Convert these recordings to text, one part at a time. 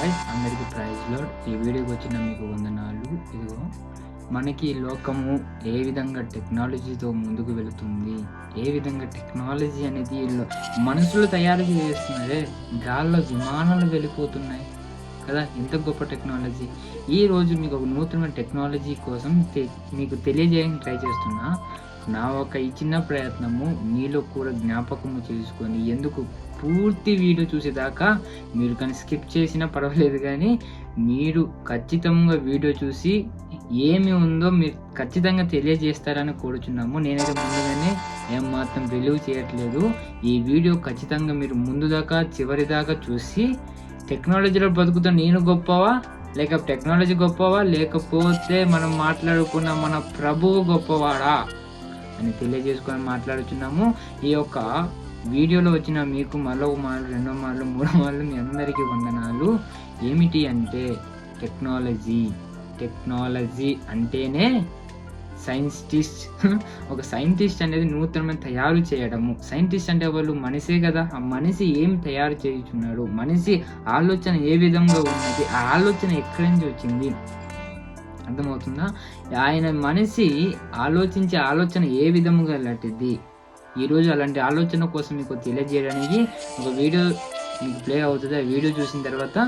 Hi అందరికీ ప్రైజ్లో ఈ వీడియోకి వచ్చిన మీకు వందనాలు. ఇదిగో మనకి లోకము ఏ విధంగా టెక్నాలజీతో ముందుకు వెళుతుంది? ఏ విధంగా టెక్నాలజీ అనేది మనుషులు తయారు చేస్తున్నారే? గాల్లో విమానాలు వెళ్ళిపోతున్నాయి కదా ఎంత గొప్ప టెక్నాలజీ. ఈ రోజు మీకు ఒక నూతన టెక్నాలజీ కోసం తె- మీకు తెలియజేయడానికి ట్రై చేస్తున్నా. నా ఒక ఈ చిన్న ప్రయత్నము మీలో కూడా జ్ఞాపకము చేసుకొని ఎందుకు పూర్తి వీడియో చూసేదాకా మీరు కానీ స్కిప్ చేసినా పర్వాలేదు కానీ మీరు ఖచ్చితంగా వీడియో చూసి ఏమి ఉందో మీరు ఖచ్చితంగా తెలియజేస్తారని కోరుచున్నాము. నేనైతే ముందుగానే ఏం మాత్రం చేయట్లేదు. ఈ వీడియో ఖచ్చితంగా మీరు ముందు దాకా చివరి దాకా చూసి టెక్నాలజీలో బతుకుతున్న నేను గొప్పవా? లేక టెక్నాలజీ గొప్పవా? లేకపోతే మనం మాట్లాడుకున్న మన ప్రభువు గొప్పవాడా? అని తెలియజేసుకొని మాట్లాడుచున్నాము. ఈ యొక్క వీడియోలో వచ్చిన మీకు మరో మార్లు రెండో మార్లు మూడో మార్లు మీ అందరికీ వందనాలు. ఏమిటి అంటే టెక్నాలజీ. టెక్నాలజీ అంటేనే సైంటిస్ట్. ఒక సైంటిస్ట్ అనేది నూతనమైన తయారు చేయడము. సైంటిస్ట్ అంటే వాళ్ళు మనిషే కదా. ఆ మనిషి ఏం తయారు చేయుచున్నాడు? మనిషి ఆలోచన ఏ విధంగా ఉన్నది? ఆ ఆలోచన ఎక్కడి నుంచి వచ్చింది? అర్థమవుతుందా? ఆయన మనిషి ఆలోచించే ఆలోచన ఏ విధముగా లాంటిది ఈరోజు అలాంటి ఆలోచన కోసం మీకు తెలియజేయడానికి ఒక వీడియో మీకు ప్లే అవుతుంది. ఆ వీడియో చూసిన తర్వాత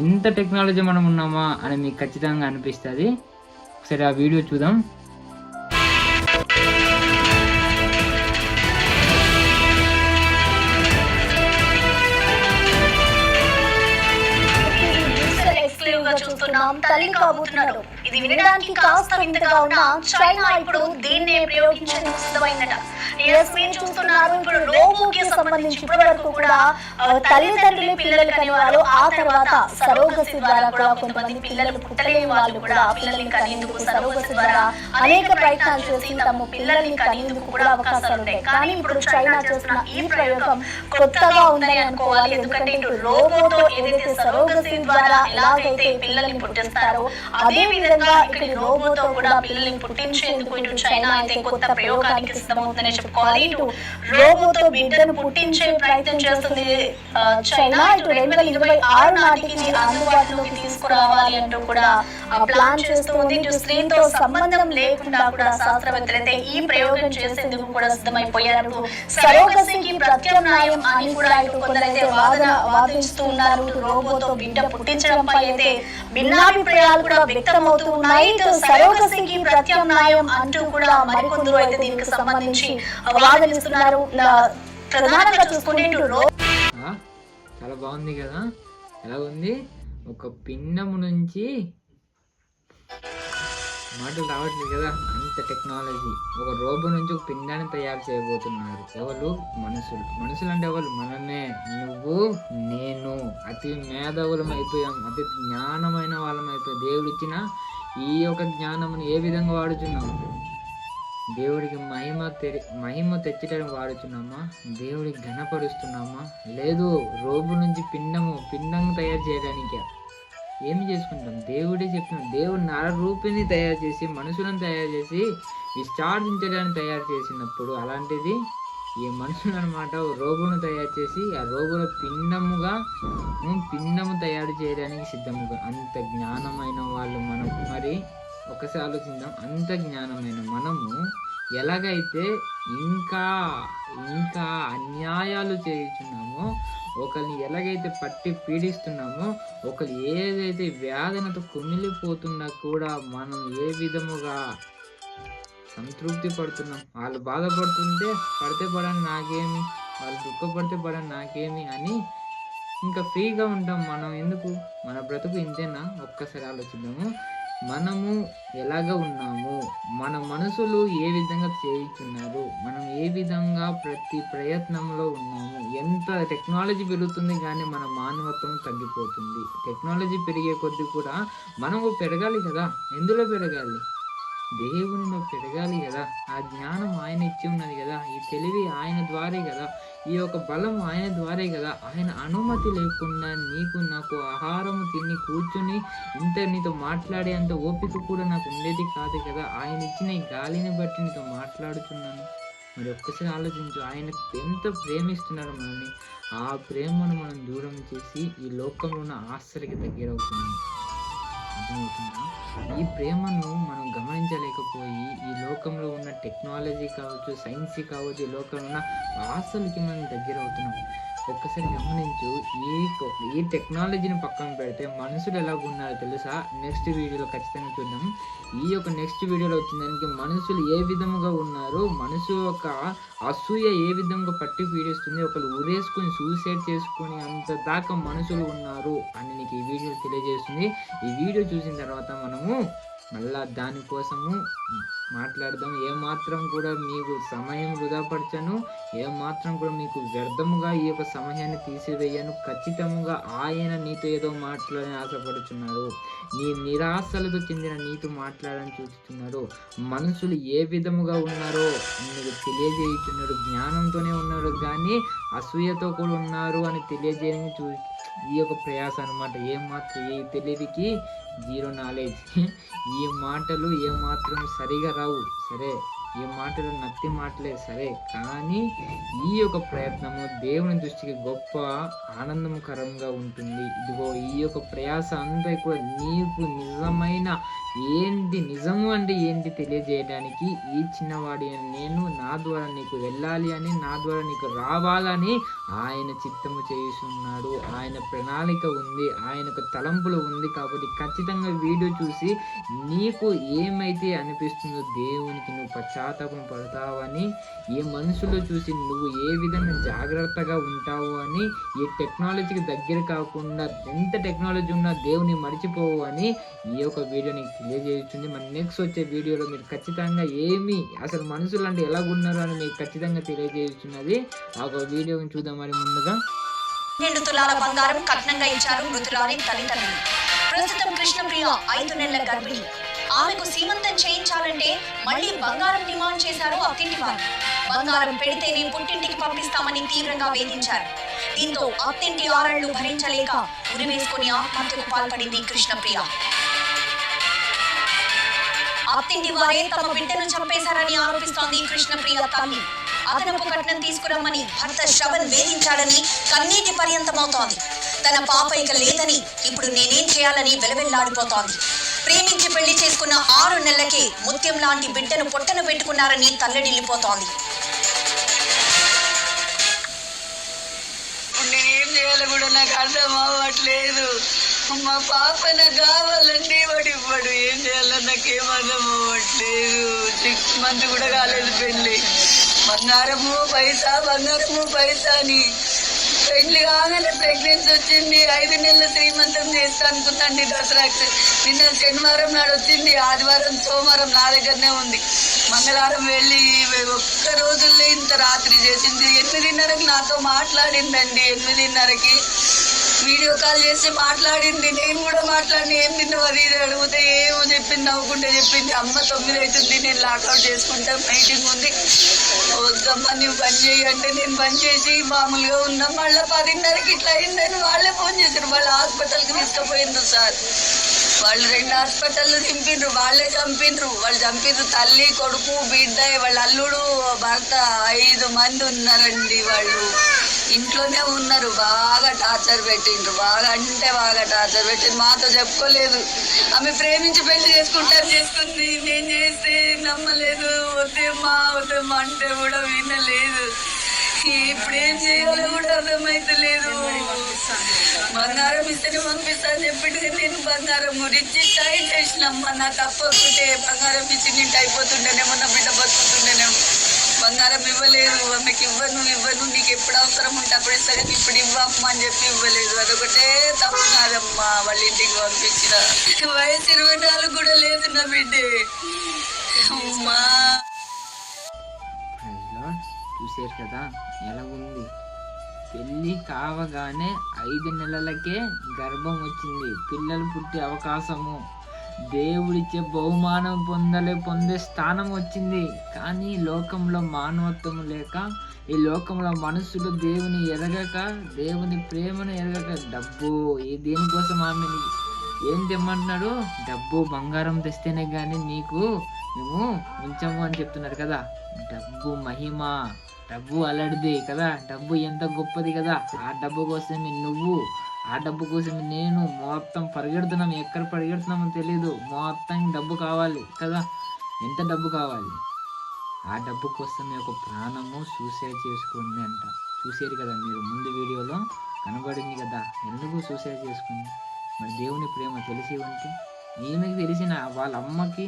ఎంత టెక్నాలజీ మనం ఉన్నామా అని మీకు ఖచ్చితంగా అనిపిస్తుంది. ఒకసారి ఆ వీడియో చూద్దాం. గా తల్లి కాబోతున్నారు ఇది వినడానికి కాస్త వింతగా ఉన్న చైనా ఇప్పుడు దీన్నే ప్రయోగించడం సిద్ధమైందట ఎస్ మీరు చూస్తున్నారు ఇప్పుడు రోబోకి సంబంధించి ఇప్పటి వరకు కూడా తల్లిదండ్రులు తల్లిదండ్రులే పిల్లలు కనేవారు. ఆ తర్వాత సరోగసి ద్వారా కూడా కొంతమంది పిల్లలు పుట్టలేని వాళ్ళు కూడా పిల్లల్ని కనేందుకు సరోగసి ద్వారా అనేక ప్రయత్నాలు చేసి తమ పిల్లల్ని కనేందుకు కూడా అవకాశాలు ఉంటాయి కానీ ఇప్పుడు చైనా చేస్తున్న ఈ ప్రయోగం కొత్తగా ఉందని అనుకోవాలి. ఎందుకంటే ఇటు రోబోతో ఏదైతే సరోగసి ద్వారా ఎలాగైతే పిల్లల్ని పుట్టిస్తారో అదే విధంగా ఇక్కడ రోబోతో కూడా పిల్లల్ని పుట్టించేందుకు ఇటు చైనా అయితే కొత్త ప్రయోగానికి సిద్ధమవుతుందని చెప్పుకోవాలి ఇటు రోబోతో బిడ్డను పుట్టించే ప్రయత్నం చేస్తుంది. చైనా ఇటు రెండు వేల ఇరవై ఆరు నాటికి అందుబాటులోకి తీసుకురావాలి అంటూ కూడా ప్లాన్ ప్లాన్ చేస్తుంది ఇటు స్త్రీతో సంబంధం లేకుండా కూడా శాస్త్రవేత్తలైతే ఈ ప్రయోగం చేసేందుకు కూడా సిద్ధమైపోయారు. సరోగసికి ప్రత్యామ్నాయం అని కూడా ఇటు కొందరైతే వాదన వాదిస్తూ ఉన్నారు. రోబోతో బిడ్డ పుట్టించడంపై అయితే భిన్నాభిప్రాయాలు కూడా వ్యక్తమవుతూ ఉన్నాయి. ఇటు సరోగసికి ప్రత్యామ్నాయం అంటూ కూడా మరికొందరు అయితే దీనికి సంబంధించి వాదనిస్తున్నారు ప్రధానంగా చూసుకుంటే చాలా బాగుంది కదా? ఎలా ఉంది? ఒక పిండము నుంచి మాటలు రావట్లేదు కదా? అంత టెక్నాలజీ ఒక రోబో నుంచి ఒక పిండాన్ని తయారు చేయబోతున్నారు. ఎవరు? మనుషులు. మనుషులు అంటే ఎవరు? మనమే. నువ్వు నేను. అతి మేధావులం అయిపోయాం. అతి జ్ఞానమైన వాళ్ళం అయిపోయాం. దేవుడిచ్చిన ఈ యొక్క జ్ఞానమును ఏ విధంగా వాడుతున్నాము దేవుడికి మహిమ తెరి మహిమ తెచ్చడానికి వాడుతున్నామా? దేవుడికి ఘనపరుస్తున్నామా? లేదు రోబు నుంచి పిండము పిండం తయారు చేయడానికి. ఏమి చేసుకుంటాం? దేవుడే చెప్తున్నాం దేవుడు నర రూపిని తయారు చేసి మనుషులను తయారు చేసి విశ్చార్జించడానికి తయారు చేసినప్పుడు అలాంటిది ఈ మనుషులు అనమాట రోగును తయారు చేసి ఆ రోగుల పిండముగా పిండము తయారు చేయడానికి సిద్ధముగా. అంత జ్ఞానమైన వాళ్ళు మనం. మరి ఒకసారి ఆలోచిద్దాం. అంత జ్ఞానమైన మనము ఎలాగైతే ఇంకా ఇంకా అన్యాయాలు చేయుచున్నామో ఒకరిని ఎలాగైతే పట్టి పీడిస్తున్నామో ఒకరు ఏదైతే వేదనతో కుమిలిపోతున్నా కూడా మనం ఏ విధముగా సంతృప్తి పడుతున్నాం? వాళ్ళు బాధపడుతుంటే పడితే పడని నాకేమి? వాళ్ళు దుఃఖపడితే పడని నాకేమి అని ఇంకా ఫ్రీగా ఉంటాం మనం. ఎందుకు? మన బ్రతుకు ఇంతేనా? ఒక్కసారి ఆలోచిద్దాము. మనము ఎలాగ ఉన్నాము మన మనసులు ఏ విధంగా చేయుచున్నారు మనం ఏ విధంగా ప్రతి ప్రయత్నంలో ఉన్నాము ఎంత టెక్నాలజీ పెరుగుతుంది కానీ మన మానవత్వం తగ్గిపోతుంది. టెక్నాలజీ పెరిగే కొద్దీ కూడా మనము పెరగాలి కదా ఎందులో పెరగాలి? దేవునిలో పెరగాలి కదా. ఆ జ్ఞానం ఆయన ఇచ్చి ఉన్నది కదా. ఈ తెలివి ఆయన ద్వారే కదా. ఈ యొక్క బలం ఆయన ద్వారే కదా. ఆయన అనుమతి లేకుండా నీకు నాకు ఆహారం తిని కూర్చుని ఇంత నీతో మాట్లాడే అంత ఓపిక కూడా నాకు ఉండేది కాదు కదా. ఆయన ఇచ్చిన ఈ గాలిని బట్టి నీతో మాట్లాడుతున్నాను. మరి ఒక్కసారి ఆలోచించు ఆయన ఎంత ప్రేమిస్తున్నారు మనల్ని. ఆ ప్రేమను మనం దూరం చేసి ఈ లోకంలో ఉన్న ఆశ్చర్యకి దగ్గర అవుతున్నాం అర్థమవుతుందా? ఈ ప్రేమను మనం గమనించలేకపోయి ఈ లోకంలో ఉన్న టెక్నాలజీ కావచ్చు సైన్స్ కావచ్చు ఈ లోకంలో ఉన్న ఆశలకి మనం దగ్గర అవుతున్నాం. ఒక్కసారి గమనించు ఈ ఈ టెక్నాలజీని పక్కన పెడితే మనుషులు ఎలా ఉన్నారో తెలుసా? నెక్స్ట్ వీడియోలో ఖచ్చితంగా చూద్దాం. ఈ యొక్క నెక్స్ట్ వీడియోలో వచ్చిందానికి మనుషులు ఏ విధముగా ఉన్నారు మనుషు యొక్క అసూయ ఏ విధంగా పట్టి పీడిస్తుంది ఒకరు ఉరేసుకొని సూసైడ్ చేసుకుని అంత దాకా మనుషులు ఉన్నారు అని నీకు ఈ వీడియో తెలియజేస్తుంది. ఈ వీడియో చూసిన తర్వాత మనము మళ్ళా దానికోసము మాట్లాడదాం. ఏమాత్రం కూడా మీకు సమయం వృధాపరచను ఏమాత్రం కూడా మీకు వ్యర్థముగా ఈ యొక్క సమయాన్ని తీసివేయను. ఖచ్చితంగా ఆయన నీతో ఏదో మాట్లాడని ఆశపడుచున్నారు. నీ నిరాశలతో చెందిన నీతో మాట్లాడని చూస్తున్నారు మనుషులు ఏ విధముగా ఉన్నారో నీకు తెలియజేయుచున్నారు. జ్ఞానంతోనే ఉన్నారు కానీ అసూయతో కూడా ఉన్నారు అని తెలియజేయని చూ ఈ యొక్క ప్రయాస అనమాట ఏ మాత్రం ఏ తెలివికి జీరో నాలెడ్జ్ ఈ మాటలు ఏ మాత్రం సరిగా రావు. సరే. ఈ మాటలు నత్తి మాటలే సరే కానీ ఈ యొక్క ప్రయత్నము దేవుని దృష్టికి గొప్ప ఆనందకరంగా ఉంటుంది. ఇదిగో ఈ యొక్క ప్రయాస అంతా కూడా నీకు నిజమైన ఏంటి నిజము అంటే ఏంటి తెలియజేయడానికి ఈ చిన్నవాడి నేను నా ద్వారా నీకు వెళ్ళాలి అని నా ద్వారా నీకు రావాలని ఆయన చిత్తము చేస్తున్నాడు ఆయన ప్రణాళిక ఉంది ఆయనకు తలంపులు ఉంది కాబట్టి ఖచ్చితంగా వీడియో చూసి నీకు ఏమైతే అనిపిస్తుందో దేవునికి నువ్వు పశ్చాత్తాపం పడతావని ఈ మనుషులు చూసి నువ్వు ఏ విధంగా జాగ్రత్తగా ఉంటావు అని ఈ టెక్నాలజీకి దగ్గర కాకుండా ఎంత టెక్నాలజీ ఉన్నా దేవుని మర్చిపోవు అని ఈ యొక్క వీడియో నీకు తెలియజేస్తుంది. మన నెక్స్ట్ వచ్చే వీడియోలో మీరు ఖచ్చితంగా ఏమి అసలు మనుషులు అంటే ఎలా ఉన్నారు అని మీకు ఖచ్చితంగా తెలియజేస్తున్నది. ఆ ఒక వీడియోని చూద్దాం మరి ముందుగా. రెండు తులాల బంగారం కట్నంగా ఇచ్చారు మృతురాలి తల్లిదండ్రులు. ప్రస్తుతం కృష్ణప్రియ ఐదు నెలల గర్భిణి. ఆమెకు సీమంతం చేయించాలంటే మళ్ళీ బంగారం డిమాండ్ చేశారు అత్తింటి వారు. బంగారం పెడితేనే పుట్టింటికి పంపిస్తామని తీవ్రంగా వేధించారు. దీంతో అత్తింటి ఆరణలు భరించలేక ఉరివేసుకుని ఆత్మహత్యకు పాల్పడింది కృష్ణప్రియ. అత్తింటి వారే తమ బిడ్డను చంపేశారని ఆరోపిస్తోంది కృష్ణప్రియ తల్లి. అదనపు కట్నం తీసుకురమ్మని భర్త శ్రవణ్ వేధించాడని కన్నీటి పర్యంతమవుతోంది. తన పాప ఇక లేదని ఇప్పుడు నేనేం చేయాలని వెలవెల్లాడిపోతోంది. ప్రేమించి పెళ్ళి చేసుకున్న ఆరు నెలలకే ముత్యం లాంటి బిడ్డను పొట్టన పెట్టుకున్నారని తల్లడిల్లిపోతోంది. నేనేం చేయాలో కూడా నాకు అర్థం అవ్వట్లేదు. మా పాప నాకు కావాలండి వాడు ఇవ్వడు. ఏం చేయాలో నాకేం అర్థం అవ్వట్లేదు. సిక్స్ మంత్ కూడా కాలేదు పెళ్ళి. బంగారము పైసా బంగారము పైసా అని పెళ్ళి కాగానే ప్రెగ్నెన్సీ వచ్చింది. ఐదు నెలలు శ్రీమంతం చేస్తా అనుకున్నాండి దసరాకి. నిన్న శనివారం నాడు వచ్చింది. ఆదివారం సోమవారం నా దగ్గరనే ఉంది. మంగళవారం వెళ్ళి ఒక్క రోజుల్లో ఇంత రాత్రి చేసింది. ఎనిమిదిన్నరకి నాతో మాట్లాడిందండి. ఎనిమిదిన్నరకి. వీడియో కాల్ చేసి మాట్లాడింది. నేను కూడా మాట్లాడి ఏం తిన్నావు? అది ఇది అడిగితే ఏమో చెప్పింది నవ్వుకుంటే చెప్పింది. అమ్మ తొమ్మిది అవుతుంది నేను లాకౌట్ చేసుకుంటా మీటింగ్ ఉంది. వద్దమ్మ నువ్వు పని చేయి అంటే నేను పని చేసి మామూలుగా ఉన్నా. మళ్ళీ పదిన్నరకి ఇట్లా అయిందని వాళ్ళే ఫోన్ చేశారు. వాళ్ళ హాస్పిటల్కి తీసుకుపోయిండ్రు సార్. వాళ్ళు రెండు హాస్పిటల్ దింపిండ్రు వాళ్ళే చంపిండ్రు. వాళ్ళు చంపిండ్రు తల్లి కొడుకు బిడ్డ వాళ్ళ అల్లుడు భర్త ఐదు మంది ఉన్నారండి వాళ్ళు. ఇంట్లోనే ఉన్నారు బాగా టార్చర్ పెట్టిండ్రు బాగా అంటే బాగా టార్చర్ పెట్టిండ్రు. మాతో చెప్పుకోలేదు. ఆమె ప్రేమించి పెళ్ళి చేసుకుంటారు చేసుకుంది. నేను చేస్తే నమ్మలేదు. వద్దేమ్మా వద్దేమ్మా అంటే కూడా వినలేదు. ఇప్పుడు ఏం చేయాలో కూడా అర్థమైతలేదు. బంగారం ఇస్తేనే పంపిస్తా అని నేను బంగారం గురించి ట్రై చేసినమ్మా. నాకు అప్పకుంటే బంగారం ఇచ్చి నింటి అయిపోతుండేనేమో నా బిడ్డ బతుకు. బంగారం ఇవ్వలేదు ఆమెకి ఇవ్వను ఇవ్వను నీకు ఎప్పుడు అవసరం ఉంటే అప్పుడే సరే ఇప్పుడు ఇవ్వమ్మా అని చెప్పి ఇవ్వలేదు. అదొకటే తప్పు కాదమ్మా వాళ్ళ ఇంటికి పంపించిన. వయసు ఇరవై నాలుగు కూడా లేదు నా బిడ్డే. అమ్మా. చూసారు కదా ఎలా ఉంది? పెళ్ళి కావగానే ఐదు నెలలకే గర్భం వచ్చింది. పిల్లలు పుట్టే అవకాశము. దేవుడిచ్చే బహుమానం పొందలే పొందే స్థానం వచ్చింది. కానీ లోకంలో మానవత్వం లేక ఈ లోకంలో మనుషులు దేవుని ఎరగక దేవుని ప్రేమను ఎరగక డబ్బు ఈ దేనికోసం ఆమెని ఏం తెమ్మంటున్నాడు? డబ్బు బంగారం తెస్తేనే కానీ నీకు మేము ఉంచము అని చెప్తున్నారు కదా. డబ్బు మహిమ డబ్బు అలడిది కదా. డబ్బు ఎంత గొప్పది కదా. ఆ డబ్బు కోసమే నువ్వు ఆ డబ్బు కోసం నేను మొత్తం పరిగెడుతున్నాం. ఎక్కడ పరిగెడుతున్నామో తెలియదు మొత్తం డబ్బు కావాలి కదా. ఎంత డబ్బు కావాలి? ఆ డబ్బు కోసం మీ ఒక ప్రాణము సూసైడ్ చేసుకుంది అంట. చూసారు కదా మీరు ముందు వీడియోలో కనబడింది కదా. ఎందుకు సూసైడ్ చేసుకుంది? మరి దేవుని ప్రేమ తెలిసి ఉంటే? ఈమెకి తెలిసిన వాళ్ళ అమ్మకి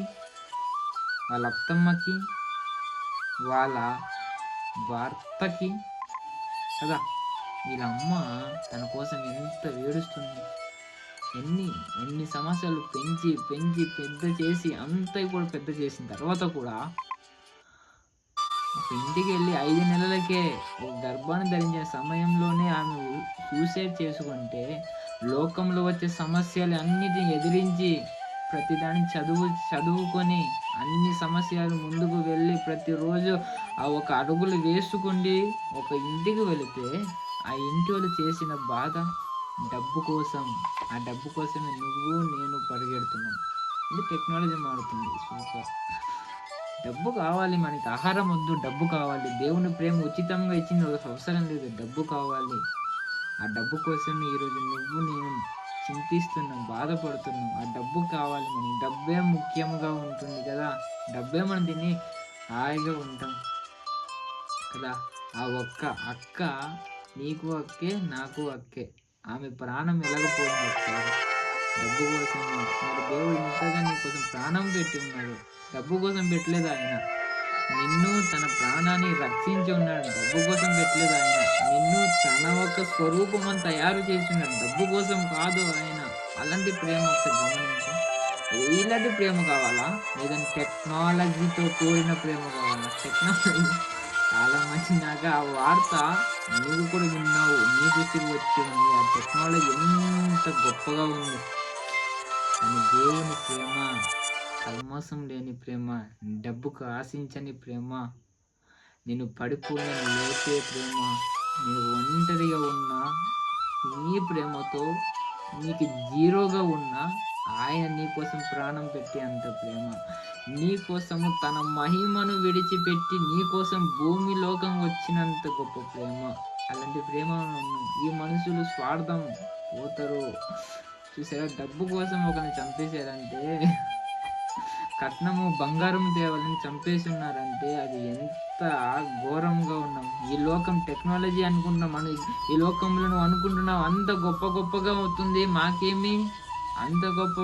వాళ్ళ అత్తమ్మకి వాళ్ళ భర్తకి కదా. వీళ్ళ అమ్మ తన కోసం ఎంత వేడుస్తుంది ఎన్ని ఎన్ని సమస్యలు పెంచి పెంచి పెద్ద చేసి అంతా కూడా పెద్ద చేసిన తర్వాత కూడా ఒక ఇంటికి వెళ్ళి ఐదు నెలలకే ఒక గర్భాన్ని ధరించిన సమయంలోనే ఆమె సూసైడ్ చేసుకుంటే లోకంలో వచ్చే సమస్యలు అన్నిటిని ఎదిరించి ప్రతిదాన్ని చదువు చదువుకొని అన్ని సమస్యలు ముందుకు వెళ్ళి ప్రతిరోజు ఆ ఒక అడుగులు వేసుకుండి ఒక ఇంటికి వెళితే ఆ ఇంటి వాళ్ళు చేసిన బాధ డబ్బు కోసం ఆ డబ్బు కోసమే నువ్వు నేను పరిగెడుతున్నాం. ఇది టెక్నాలజీ మారుతుంది. సూపర్. డబ్బు కావాలి మనకి. ఆహారం వద్దు డబ్బు కావాలి. దేవుని ప్రేమ ఉచితంగా ఇచ్చింది ఒక అవసరం లేదు. డబ్బు కావాలి. ఆ డబ్బు కోసమే ఈరోజు నువ్వు నేను చింతిస్తున్నాం బాధపడుతున్నాం. ఆ డబ్బు కావాలి మనం డబ్బే ముఖ్యంగా ఉంటుంది కదా. డబ్బే మనం తిని హాయిగా ఉంటాం కదా. ఆ ఒక్క అక్క నీకు అక్కే నాకు అక్కే ఆమె ప్రాణం ఎలాగపోయింది డబ్బు కోసం మరి దేవుడు ఇంతగా నీ కోసం ప్రాణం పెట్టి ఉన్నాడు. డబ్బు కోసం పెట్టలేదు ఆయన. నిన్ను తన ప్రాణాన్ని రక్షించి ఉన్నాడు. డబ్బు కోసం పెట్టలేదు ఆయన. నిన్ను తన ఒక స్వరూపం అని తయారు చేసి ఉన్నాడు. డబ్బు కోసం కాదు ఆయన. అలాంటి ప్రేమ ఒకసారి గమనించు. ఇలాంటి ప్రేమ కావాలా? లేదంటే టెక్నాలజీతో కూడిన ప్రేమ కావాలా? టెక్నాలజీ చాలా మంచి ఆ వార్త నువ్వు కూడా విన్నావు నీ దగ్గర వచ్చింది ఆ టెక్నాలజీ ఎంత గొప్పగా ఉంది. కానీ దేవుని ప్రేమ కల్మోసం లేని ప్రేమ డబ్బుకు ఆశించని ప్రేమ నేను పడిపోయిన లేపే ప్రేమ నేను ఒంటరిగా ఉన్న నీ ప్రేమతో నీకు జీరోగా ఉన్నా ఆయన నీ కోసం ప్రాణం పెట్టి అంత ప్రేమ. నీకోసము తన మహిమను విడిచిపెట్టి నీకోసం భూమి లోకం వచ్చినంత గొప్ప ప్రేమ. అలాంటి ప్రేమ ఈ మనుషులు స్వార్థం పోతారు. చూసారా? డబ్బు కోసం ఒకరిని చంపేశారంటే కట్నము బంగారం తేవాలని చంపేసి ఉన్నారంటే అది ఎంత ఘోరంగా ఉన్నాం. ఈ లోకం టెక్నాలజీ అనుకుంటున్నాం. మనం ఈ లోకంలో నువ్వు అనుకుంటున్నావు అంత గొప్ప గొప్పగా అవుతుంది. మాకేమి? అంత గొప్ప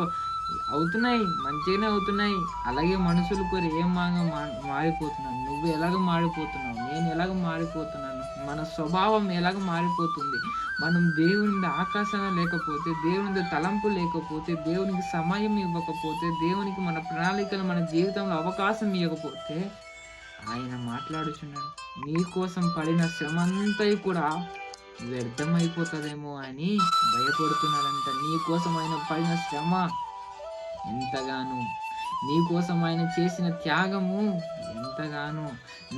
అవుతున్నాయి. మంచిగానే అవుతున్నాయి. అలాగే మనుషులు కూడా ఏం మారిపోతున్నావు నువ్వు ఎలాగ మారిపోతున్నావు? నేను ఎలాగ మారిపోతున్నాను? మన స్వభావం ఎలాగ మారిపోతుంది? మనం దేవుని ఆకాశం లేకపోతే దేవుని తలంపు లేకపోతే దేవునికి సమయం ఇవ్వకపోతే దేవునికి మన ప్రణాళికలు మన జీవితంలో అవకాశం ఇవ్వకపోతే ఆయన మాట్లాడుచున్నాడు. నీకోసం పడిన శ్రమంతా కూడా వ్యర్థమైపోతుందేమో అని భయపడుతున్నాడంట. నీకోసం ఆయన పడిన శ్రమ ఎంతగానో? నీకోసం ఆయన చేసిన త్యాగము ఎంతగానో?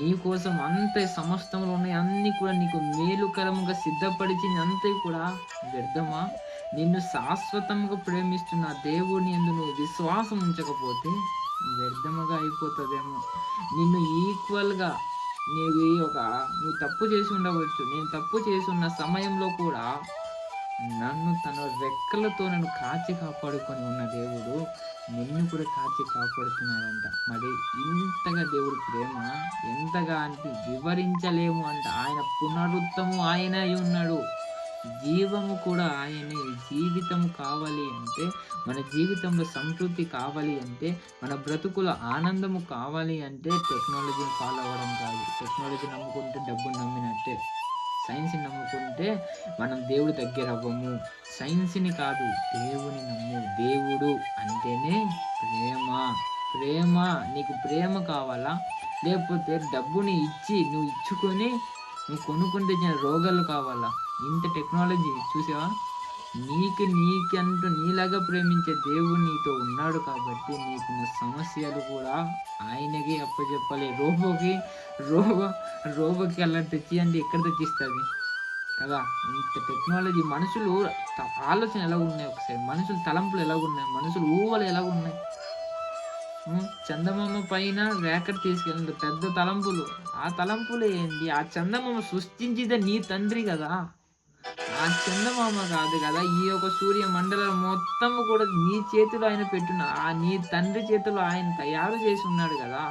నీకోసం అంత సమస్తంలో ఉన్నాయి. అన్నీ కూడా నీకు మేలుకరముగా సిద్ధపడిచింది అంతే కూడా వ్యర్థమా? నిన్ను శాశ్వతంగా ప్రేమిస్తున్న దేవుని ఎందు నువ్వు విశ్వాసం ఉంచకపోతే వ్యర్థముగా అయిపోతుందేమో. నిన్ను ఈక్వల్గా నీవు ఒక నువ్వు తప్పు చేసి ఉండవచ్చు. నేను తప్పు చేసి ఉన్న సమయంలో కూడా నన్ను తన రెక్కలతో నన్ను కాచి కాపాడుకొని ఉన్న దేవుడు నిన్ను కూడా కాచి కాపాడుతున్నాడంట. మరి ఇంతగా దేవుడి ప్రేమ ఎంతగా అంటే వివరించలేము అంట. ఆయన పునరుత్తము ఆయన అయి ఉన్నాడు. జీవము కూడా ఆయనే. జీవితం కావాలి అంటే మన జీవితంలో సంతృప్తి కావాలి అంటే మన బ్రతుకుల ఆనందము కావాలి అంటే టెక్నాలజీని ఫాలో అవ్వడం కాదు. టెక్నాలజీ నమ్ముకుంటే డబ్బు నమ్మినట్టే. సైన్స్ని నమ్ముకుంటే మనం దేవుడి దగ్గర అవ్వము. సైన్స్ని కాదు దేవుని నమ్ము. దేవుడు అంటేనే ప్రేమ. ప్రేమ నీకు ప్రేమ కావాలా? లేకపోతే డబ్బుని ఇచ్చి నువ్వు ఇచ్చుకొని నువ్వు కొనుక్కుంటే రోగాలు కావాలా? ఇంత టెక్నాలజీ చూసావా? నీకు నీకంటూ నీలాగా ప్రేమించే దేవుడు నీతో ఉన్నాడు కాబట్టి నీకున్న సమస్యలు కూడా ఆయనకి అప్పచెప్పాలి రోబోకి రోబో రోబోకి అలా తెచ్చి అంటే ఎక్కడ తెచ్చిస్తుంది? కదా ఇంత టెక్నాలజీ మనుషులు ఆలోచన ఎలా ఉన్నాయి ఒకసారి? మనుషులు తలంపులు ఎలా ఉన్నాయి? మనుషులు ఊవలు ఎలా ఉన్నాయి? చందమామ పైన ర్యాకెట్ తీసుకెళ్ళిన పెద్ద తలంపులు. ఆ తలంపులు ఏంటి ఆ చందమామ సృష్టించిదే నీ తండ్రి కదా. ఆ చందమామ కాదు కదా ఈ యొక్క సూర్య మండలం మొత్తం కూడా నీ చేతిలో ఆయన పెట్టున్న ఆ నీ తండ్రి చేతిలో ఆయన తయారు చేసి ఉన్నాడు కదా.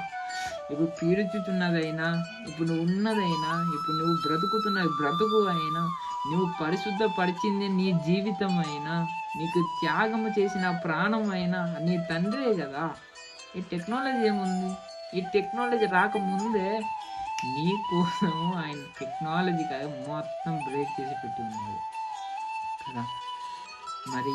ఇప్పుడు పీడించుతున్నదైనా ఇప్పుడు నువ్వు ఉన్నదైనా ఇప్పుడు నువ్వు బ్రతుకుతున్న బ్రతుకు అయినా నువ్వు పరిశుద్ధ పరిచింది నీ జీవితం అయినా నీకు త్యాగము చేసిన ప్రాణం అయినా నీ తండ్రే కదా. ఈ టెక్నాలజీ ఏముంది? ఈ టెక్నాలజీ రాకముందే నీ కోసము ఆయన టెక్నాలజీ కాదు మొత్తం బ్రేక్ చేసి పెట్టి ఉన్నాడు. కదా? మరి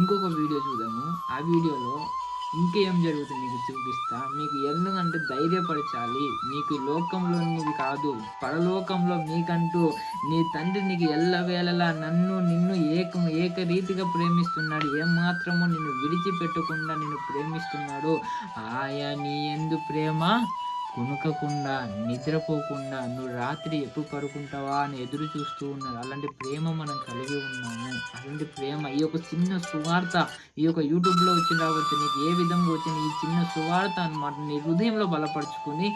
ఇంకొక వీడియో చూద్దాము. ఆ వీడియోలో ఇంకేం జరుగుతుంది మీకు చూపిస్తా. మీకు ఎందుకంటే ధైర్యపరచాలి. మీకు లోకంలో నీది కాదు పరలోకంలో మీకంటూ నీ తండ్రి నీకు ఎల్లవేళలా నన్ను నిన్ను ఏకం ఏకరీతిగా ప్రేమిస్తున్నాడు. ఏమాత్రము నిన్ను విడిచిపెట్టకుండా నిన్ను ప్రేమిస్తున్నాడు. ఆయా నీ ఎందు ప్రేమ కొనుకకుండా నిద్రపోకుండా నువ్వు రాత్రి ఎప్పుడు పడుకుంటావా? అని ఎదురు చూస్తూ ఉన్నారు. అలాంటి ప్రేమ మనం కలిగి ఉన్నాము. అలాంటి ప్రేమ ఈ యొక్క చిన్న సువార్త ఈ యొక్క యూట్యూబ్లో వచ్చి రావచ్చు నీకు ఏ విధంగా వచ్చిన ఈ చిన్న సువార్త అనమాట నీ హృదయంలో బలపరుచుకొని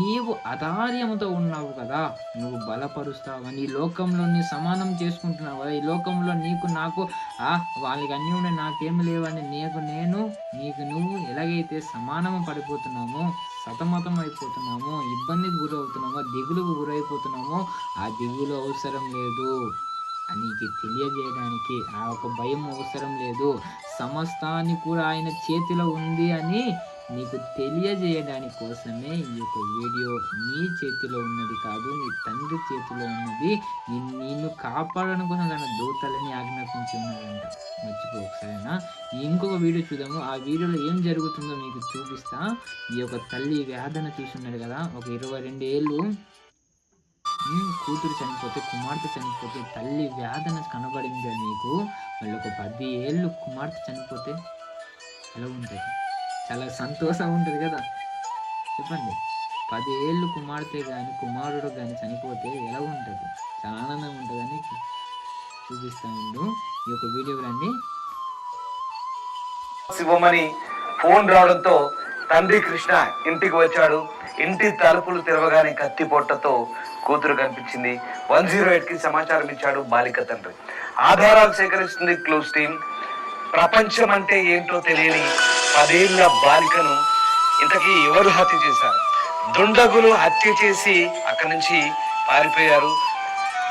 నీవు అధార్యంతో ఉన్నావు కదా నువ్వు బలపరుస్తావని ఈ లోకంలో నీ సమానం చేసుకుంటున్నావు కదా ఈ లోకంలో నీకు నాకు ఆ వాళ్ళకి అన్నీ ఉన్నాయి నాకేమి లేవని నీకు నేను నీకు నువ్వు ఎలాగైతే సమానం పడిపోతున్నామో సతమతం అయిపోతున్నామో ఇబ్బందికి గురవుతున్నామో దిగులుకు గురైపోతున్నామో ఆ దిగులు అవసరం లేదు అని నీకు తెలియజేయడానికి ఆ ఒక భయం అవసరం లేదు. సమస్తాన్ని కూడా ఆయన చేతిలో ఉంది అని నీకు తెలియజేయడానికి కోసమే ఈ యొక్క వీడియో నీ చేతిలో ఉన్నది కాదు నీ తండ్రి చేతిలో ఉన్నది. నిన్ను కాపాడడం కోసం తన దూతలని ఆజ్ఞాపించి ఉన్నాడంట. మర్చిపో ఒకసారినా. ఇంకొక వీడియో చూద్దాము. ఆ వీడియోలో ఏం జరుగుతుందో మీకు చూపిస్తా. ఈ యొక్క తల్లి వేదన చూస్తున్నాడు కదా ఒక ఇరవై రెండు ఏళ్ళు. కూతురు చనిపోతే కుమార్తె చనిపోతే తల్లి వేదన కనబడిందా నీకు? మళ్ళీ ఒక పది ఏళ్ళు కుమార్తె చనిపోతే ఎలా ఉంటుంది చాలా సంతోషం ఉంటుంది కదా. చెప్పండి. పది ఏళ్ళు కుమార్తె కానీ కుమారుడు కానీ చనిపోతే ఎలా ఉంటుంది? చాలా ఆనందంగా ఉంటుందని చూపిస్తాను ఈ యొక్క వీడియో రండి శివమని ఫోన్ రావడంతో తండ్రి కృష్ణ ఇంటికి వచ్చాడు. ఇంటి తలుపులు తెరవగానే కత్తి పొట్టతో కూతురు కనిపించింది. వన్ జీరో ఎయిట్కి సమాచారం ఇచ్చాడు బాలిక తండ్రి. ఆధారాలు సేకరిస్తుంది క్లూస్ టీం ప్రపంచం అంటే ఏంటో తెలియని పదేళ్ళ బాలికను ఇంతకీ ఎవరు హత్య చేశారు? దుండగులు హత్య చేసి అక్కడి నుంచి పారిపోయారు.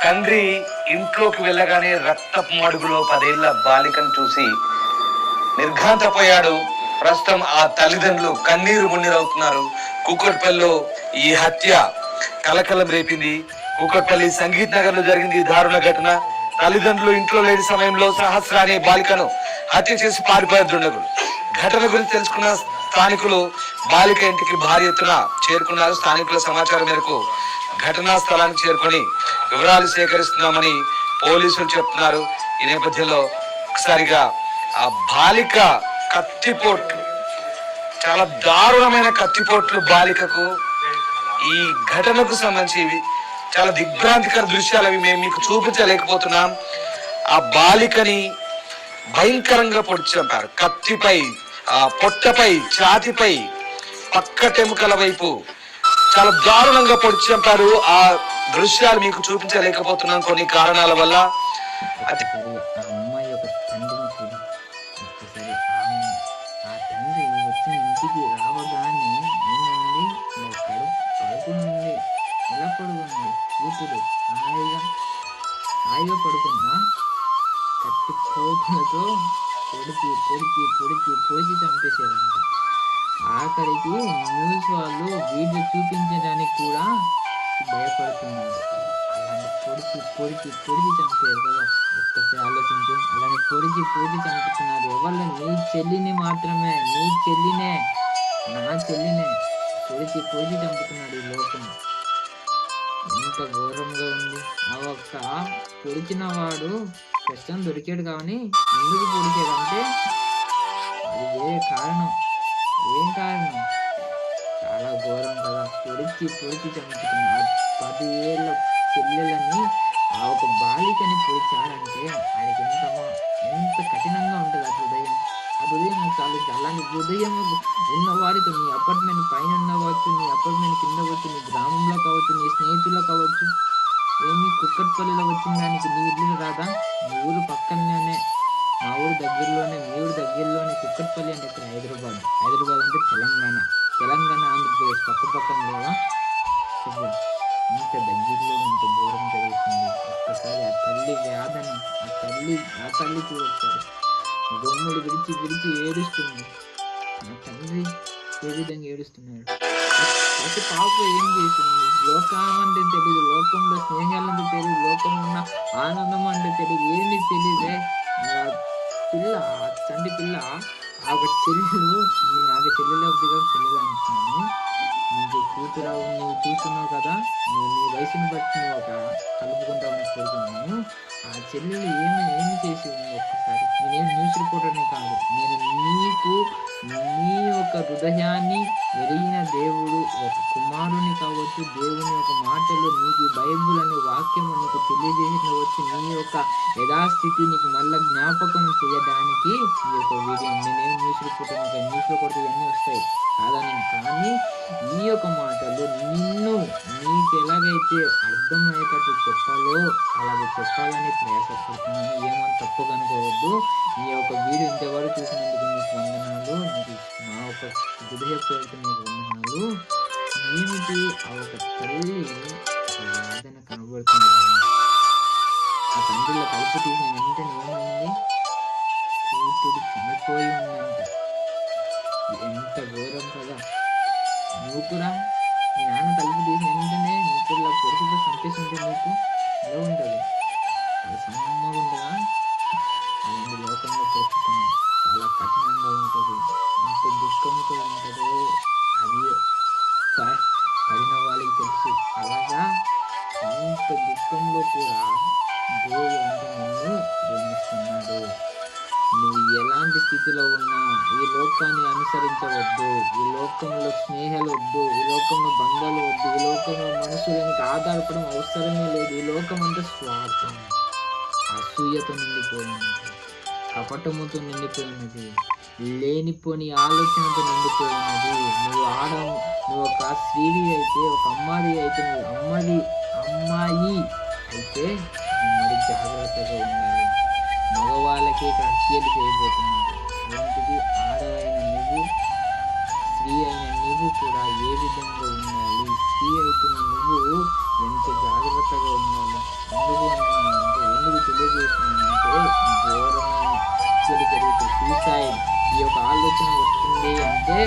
తండ్రి ఇంట్లోకి వెళ్ళగానే రక్తపు మడుగులో పదేళ్ళ బాలికను చూసి నిర్ఘాంతపోయాడు. ప్రస్తుతం ఆ తల్లిదండ్రులు కన్నీరు మున్నీరవుతున్నారు. కుక్కట్పల్లిలో ఈ హత్య కలకలం రేపింది. కుక్కట్పల్లి సంగీత్ నగర్లో జరిగింది ఈ దారుణ ఘటన. తల్లిదండ్రులు ఇంట్లో లేని సమయంలో సహస్ర అనే బాలికను హత్య చేసి పారిపోయారు దుండగులు. ఘటన గురించి తెలుసుకున్న స్థానికులు బాలిక ఇంటికి భారీ ఎత్తున చేరుకున్నారు. స్థానికుల సమాచారం మేరకు ఘటనా స్థలానికి చేరుకొని వివరాలు సేకరిస్తున్నామని పోలీసులు చెప్తున్నారు. ఈ నేపథ్యంలో ఒకసారిగా ఆ బాలిక కత్తిపోట్లు చాలా దారుణమైన కత్తిపోట్లు బాలికకు ఈ ఘటనకు సంబంధించి చాలా దిగ్భ్రాంతికర దృశ్యాలు అవి మేము మీకు చూపించలేకపోతున్నాం. ఆ బాలికని భయంకరంగా పొడిచంపారు కత్తిపై ఆ పొట్టపై ఛాతిపై పక్కటెముకల వైపు చాలా దారుణంగా పొడిచంపారు ఆ దృశ్యాలు మీకు చూపించలేకపోతున్నాం కొన్ని కారణాల వల్ల. అది హాయిగా పడుకున్నా కట్టి పోతులతో పొడిచి పొడిచి పొడిచి పొడిచి చంపేశారంట. ఆఖరికి న్యూస్ వాళ్ళు వీడియో చూపించడానికి కూడా భయపడుతున్నారు. అలాంటి పొడిచి పొడిచి పొడిచి చంపారు కదా. ఒక్కసారి ఆలోచించు. అలానే పొడిచి పొడిచి చంపుతున్నారు. ఎవరు నీ చెల్లిని మాత్రమే. నీ చెల్లినే. నా చెల్లినే. పొడిచి పొడిచి చంపుతున్నాడు ఈ లోకం. ఎంత ఘోరంగా ఉంది. ఆ ఒక్క పొడిచిన వాడు కష్టం దొరికాడు కానీ ఎందుకు పొడిచాడంటే అది వేరే కారణం? ఏం కారణం? చాలా ఘోరం కదా. పొడిచి పొడిచి చంపుతున్నా పది ఏళ్ళ పిల్లలని ఆ ఒక బాలికని పొడిచాడంటే ఆయనకి ఎంత ఎంత కఠినంగా ఉంటుంది ఆ హృదయం. హృదయం ఆలోచించి అలాంటి హృదయం ఉన్న వారితో నీ అపార్ట్మెంట్ పైన ఉన్న కావచ్చు నీ అపార్ట్మెంట్ కింద వచ్చి నీ గ్రామంలో కావచ్చు నీ స్నేహితుల్లో కావచ్చు. ఏమి కుక్కట్పల్లిలో వచ్చిన దానికి నీ ఇల్లు రాదా? మీ ఊరు పక్కనే మా ఊరు దగ్గరలోనే మీ ఊరు దగ్గరలోనే కుక్కట్పల్లి అంటే ఇక్కడ హైదరాబాద్. హైదరాబాద్ అంటే తెలంగాణ. తెలంగాణ ఆంధ్రప్రదేశ్ పక్క పక్కన లేవా ఇంత దగ్గరలో ఇంత దూరం జరుగుతుంది. ఒక్కసారి ఆ తల్లి వ్యాధని ఆ తల్లి ఆ తల్లి చూడొచ్చారు గొమ్ముడు గురించి గురించి ఏడుస్తుంది. నా తండ్రి ఏ విధంగా ఏడుస్తున్నాడు? ప్రతి పాప ఏం చేసింది? లోకం అంటే తెలియదు లోకంలో స్నేహాలంటే తెలియదు లోకంలో ఉన్న ఆనందం అంటే తెలియదు ఏమీ తెలియదే పిల్ల ఆ తండ్రి పిల్ల ఆ చెల్లెలు నేను నాకు చెల్లెలు అవుతుందిగా చెల్లెలు అంటున్నాను నీకు కూతురు నువ్వు చూస్తున్నావు కదా? నువ్వు నీ వయసుని బట్టి నువ్వు ఒక కలుపుకుంటావని కోరుకున్నాను ఆ చెల్లెలు ఏమి ఏమి చేసి ఉంది ఒక్కసారి? నేనేం న్యూస్ రిపోర్టర్ని కాదు. నేను నీకు నీ యొక్క హృదయాన్ని ఎరిగిన దేవుడు ఒక కుమారుని కావచ్చు దేవుని యొక్క మాటలు నీకు బైబుల్ అనే వాక్యము నీకు తెలియజేసిన వచ్చి నీ యొక్క యథాస్థితి నీకు మళ్ళీ జ్ఞాపకం చేయడానికి ఈ యొక్క వీడియో. నేనేం న్యూస్ రిపోర్టర్ ఇంకా న్యూస్లో కొడితే ఇవన్నీ వస్తాయి. కాదని కానీ ఈ యొక్క మాటలు నిన్ను నీకు ఎలాగైతే అర్థమయ్యేటట్టు చెప్పాలో అలాగే చెప్పాలని ప్రయాసపడుతున్నాను. ఏమని తప్పు కనుకోవద్దు ఈ యొక్క వీడియో ఇంతవరకు చూసినందుకు మీకు వందనాలు. మీకు మా ఒక హృదయ పేరుతో మీకు వందనాలు. ఏమిటి? ఆ ఒక తల్లి వేదన కనబడుతుంది. ఆ తండ్రిలో కలుపు తీసిన వెంటనే ఏమైంది? కూతుడు చనిపోయి ఉందంట. ఎంత ఘోరం కదా. నువ్వు కూడా మీ నాన్న తలుపు తీసి ఏంటంటే నువ్వు కూడా ఇలా పొడుచుతో చంపేస్తుంటే నీకు ఎలా ఉంటుంది? అది సమ్మగా ఉండగా అలాంటి లోకంలో బ్రతుకుతున్నాం చాలా కఠినంగా ఉంటుంది. ఎంత దుఃఖంతో ఉంటుందో అది పడిన వాళ్ళకి తెలుసు. అలాగా అంత దుఃఖంలో కూడా దేవుడు అంటే నన్ను ప్రేమిస్తున్నాడు. నువ్వు ఎలాంటి స్థితిలో ఉన్నా ఈ లోకాన్ని అనుసరించవద్దు. ఈ లోకంలో స్నేహాలు వద్దు. ఈ లోకంలో బంధాలు వద్దు. ఈ లోకంలో మనుషులకి ఆధారపడడం అవసరమే లేదు. ఈ లోకం అంతా స్వార్థం. అసూయతో నిండిపోయినది కపటముతో నిండిపోయినది. లేనిపోని ఆలోచనతో నిండిపోయినది. నువ్వు ఆడ నువ్వు ఒక స్త్రీవి అయితే ఒక అమ్మాయి అయితే నువ్వు అమ్మది అమ్మాయి అయితే మరి జాగ్రత్తగా ఉండాలి. మగవాళ్ళకి ఇక్కడ హత్యలు చేయబోతున్నారు. అలాంటిది ఆడవైన నువ్వు స్త్రీ అయిన నువ్వు కూడా ఏ విధంగా ఉండాలి? స్త్రీ అయితున్న నువ్వు ఎంత జాగ్రత్తగా ఉండాలి? ఎందుకు అంటున్నానంటే ఎందుకు తెలియజేస్తున్నానంటే ఘోరమైన హత్యలు జరుగుతాయి సూసైడ్. ఈ యొక్క ఆలోచన వస్తుంది అంటే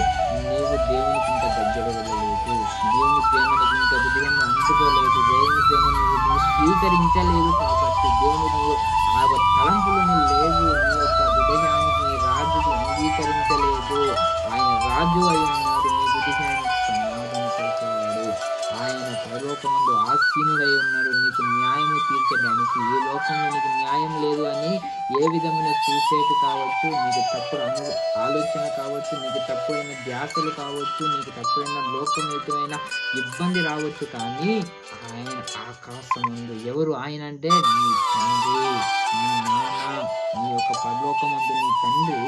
నీవు దేవునికి ఇంకా దగ్గర దేవుని ప్రేమనికి ఇంకా హృదయంలో అంటుకోలేదు దేవుని ప్రేమ నువ్వు నువ్వు స్వీకరించలేదు కాబట్టి దేవుని నువ్వు ఆ యొక్క తలంపులు లేవు. నీ యొక్క హృదయానికి నీ అంగీకరించలేదు. ఆయన రాజు అయి ఉన్నాడు నీ హృదయానికి పరలోకమందు ఆసీనుడై ఉన్నాడు నీకు న్యాయము తీర్చడానికి ఈ లోకంలో నీకు న్యాయం లేదు అని ఏ విధమైన చూసేది కావచ్చు నీకు తప్పుడు అను ఆలోచన కావచ్చు నీకు తప్పుడైన ధ్యాసలు కావచ్చు నీకు తప్పుడైన లోకమితమైన ఇబ్బంది రావచ్చు కానీ ఆయన ఆకాశమందు ఎవరు ఆయన అంటే నీ తండ్రి నీ నాన్న నీ యొక్క పరలోకమందు నీ తండ్రి.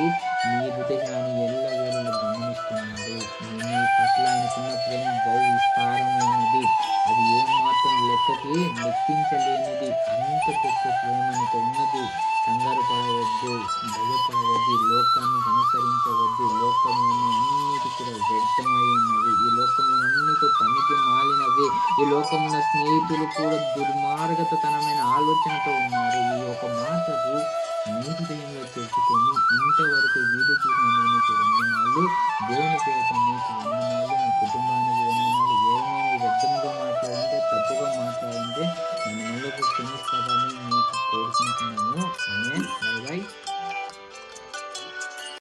మనుషులు కూడా దుర్మార్గతనమైన ఆలోచనతో ఉన్నారు. ఈ ఒక మాటకు మీ హృదయంలో తెలుసుకొని ఇంతవరకు వీడియో చూసినందుకు మీకు వందనాలు. దేవుని పేరిట మీకు వందనాలు. మీ కుటుంబానికి వందనాలు. ఏమైనా వ్యక్తంగా మాట్లాడంటే తప్పుగా మాట్లాడాలి